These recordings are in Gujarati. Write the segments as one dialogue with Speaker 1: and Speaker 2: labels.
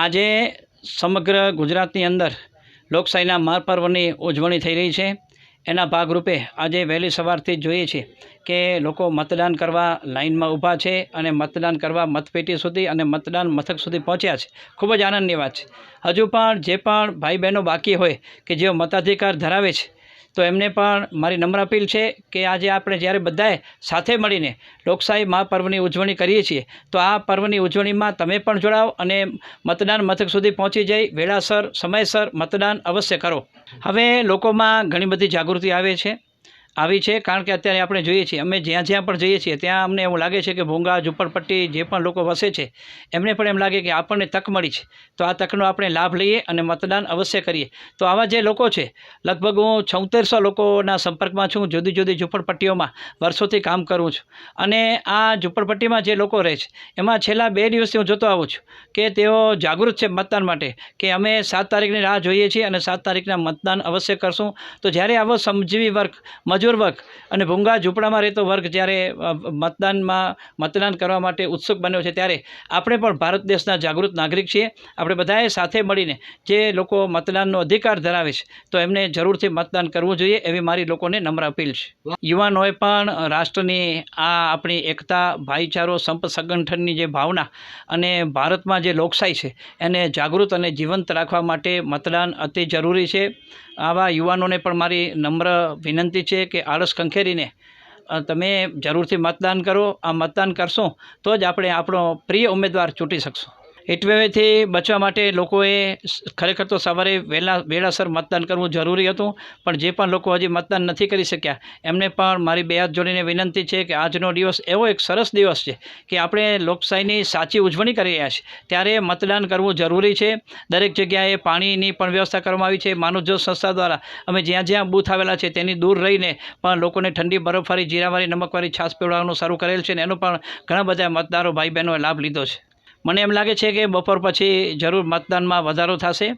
Speaker 1: આજે સમગ્ર ગુજરાતની અંદર લોકશાહીના મહાપર્વની ઉજવણી થઈ રહી છે. એના ભાગરૂપે આજે વહેલી સવારથી જ જોઈએ છીએ કે લોકો મતદાન કરવા લાઇનમાં ઊભા છે અને મતદાન કરવા મતપેટી સુધી અને મતદાન મથક સુધી પહોંચ્યા છે. ખૂબ જ આનંદની વાત છે. હજુ પણ જે પણ ભાઈ બહેનો બાકી હોય કે જેઓ મતાધિકાર ધરાવે છે તો એમને પણ મારી નમ્ર અપીલ છે કે આજે આપણે જ્યારે બધાએ સાથે મળીને લોકશાહી મહાપર્વની ઉજવણી કરીએ છીએ, તો આ પર્વની ઉજવણીમાં તમે પણ જોડાઓ અને મતદાન મથક સુધી પહોંચી જઈ વેળાસર, સમયસર મતદાન અવશ્ય કરો. હવે લોકોમાં ઘણી બધી જાગૃતિ આવે છે. આવી છે, કારણ કે અત્યારે આપણે જોઈએ છીએ, અમે જ્યાં જ્યાં પણ જઈએ છીએ, ત્યાં અમને એવું લાગે છે કે ભૂંગા ઝૂંપડપટ્ટી જે પણ લોકો વસે છે, એમને પણ એમ લાગે કે આપણને તક મળી છે. તો આ તકનો આપણે લાભ લઈએ અને મતદાન અવશ્ય કરીએ. તો આવા જે લોકો છે, લગભગ હું છોતેરસો લોકોના સંપર્કમાં છું, જુદી જુદી ઝૂંપડપટ્ટીઓમાં વર્ષોથી કામ કરું છું. અને આ ઝૂંપડપટ્ટીમાં જે લોકો રહે છે, એમાં છેલ્લા બે દિવસથી હું જોતો આવું છું કે તેઓ જાગૃત છે મતદાન માટે, કે અમે સાત તારીખની રાહ જોઈએ છીએ અને સાત તારીખના મતદાન અવશ્ય કરશું. તો જ્યારે આવો સમજીવી વર્ગ મજૂર વર્ગ અને ભૂંગા ઝૂંપડામાં રહેતો વર્ગ જ્યારે મતદાનમાં મતદાન કરવા માટે ઉત્સુક બન્યો છે ત્યારે આપણે પણ ભારત દેશના જાગૃત નાગરિક છીએ. આપણે બધાએ સાથે મળીને જે લોકો મતદાનનો અધિકાર ધરાવે છે, તો એમને જરૂરથી મતદાન કરવું જોઈએ એવી મારી લોકોને નમ્ર અપીલ છે. યુવાનોએ પણ રાષ્ટ્રની આ આપણી એકતા, ભાઈચારો, સંપ સંગઠનની જે ભાવના અને ભારતમાં જે લોકશાહી છે, એને જાગૃત અને જીવંત રાખવા માટે મતદાન અતિ જરૂરી છે. આવા યુવાનોને પણ મારી નમ્ર વિનંતી છે કે આળસ કંખેરીને તમે જરૂરથી મતદાન કરો, આ મતદાન કરશો તો જ આપણે આપણો પ્રિય ઉમેદવાર ચૂંટી શકશું. હીટવેવથી બચવા માટે લોકોએ ખરેખર તો સવારે વહેલા, વેળાસર મતદાન કરવું જરૂરી હતું, પણ જે પણ લોકો હજી મતદાન નથી કરી શક્યા, એમને પણ મારી બે હાથ જોડીને વિનંતી છે કે આજનો દિવસ એવો એક સરસ દિવસ છે કે આપણે લોકશાહીની સાચી ઉજવણી કરી રહ્યા છીએ. ત્યારે મતદાન કરવું જરૂરી છે. દરેક જગ્યાએ પાણીની પણ વ્યવસ્થા કરવામાં આવી છે. માનવજ્યોત સંસ્થા દ્વારા અમે જ્યાં જ્યાં બૂથ આવેલા છે તેની દૂર રહીને પણ લોકોને ઠંડી, બરફવાળી, જીરાવાળી, નમકવાળી છાશ પીવડાવવાનું શરૂ કરેલ છે અને એનો પણ ઘણા બધા મતદારો ભાઈ બહેનોએ લાભ લીધો છે. મને એમ લાગે છે કે બપોર પછી જરૂર મતદાનમાં વધારો થશે.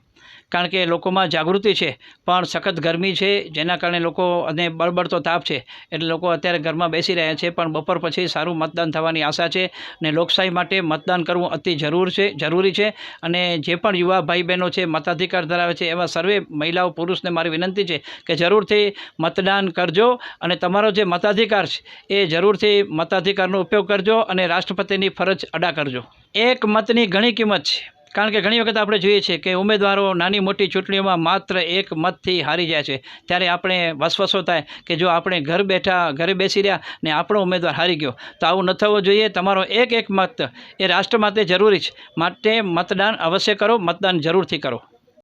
Speaker 1: કારણ કે લોકોમાં જાગૃતિ છે, પણ સખત ગરમી છે, જેના કારણે લોકો અને બળબડતો તાપ છે, એટલે લોકો અત્યારે ઘરમાં બેસી રહ્યા છે, પણ બપોર પછી સારું મતદાન થવાની આશા છે અને લોકશાહી માટે મતદાન કરવું અતિ જરૂર છે, જરૂરી છે. અને જે પણ યુવા ભાઈ બહેનો છે, મતાધિકાર ધરાવે છે, એવા સર્વે મહિલાઓ, પુરુષને મારી વિનંતી છે કે જરૂરથી મતદાન કરજો અને તમારો જે મતાધિકાર છે, એ જરૂરથી મતાધિકારનો ઉપયોગ કરજો અને રાષ્ટ્રપતિની ફરજ અદા કરજો. એક મતની ઘણી કિંમત છે. કારણ કે ઘણી વખત આપણે જોઈએ છીએ કે ઉમેદવારો નાની મોટી ચૂંટણીઓમાં માત્ર એક મતથી હારી જાય છે. ત્યારે આપણે વસવસો થાય કે જો આપણે ઘર બેઠા, ઘરે બેસી રહ્યા ને આપણો ઉમેદવાર હારી ગયો, તો આવું ન થવું જોઈએ. તમારો એક એક મત એ રાષ્ટ્ર માટે જરૂરી છે. માટે મતદાન અવશ્ય કરો, મતદાન જરૂરથી કરો.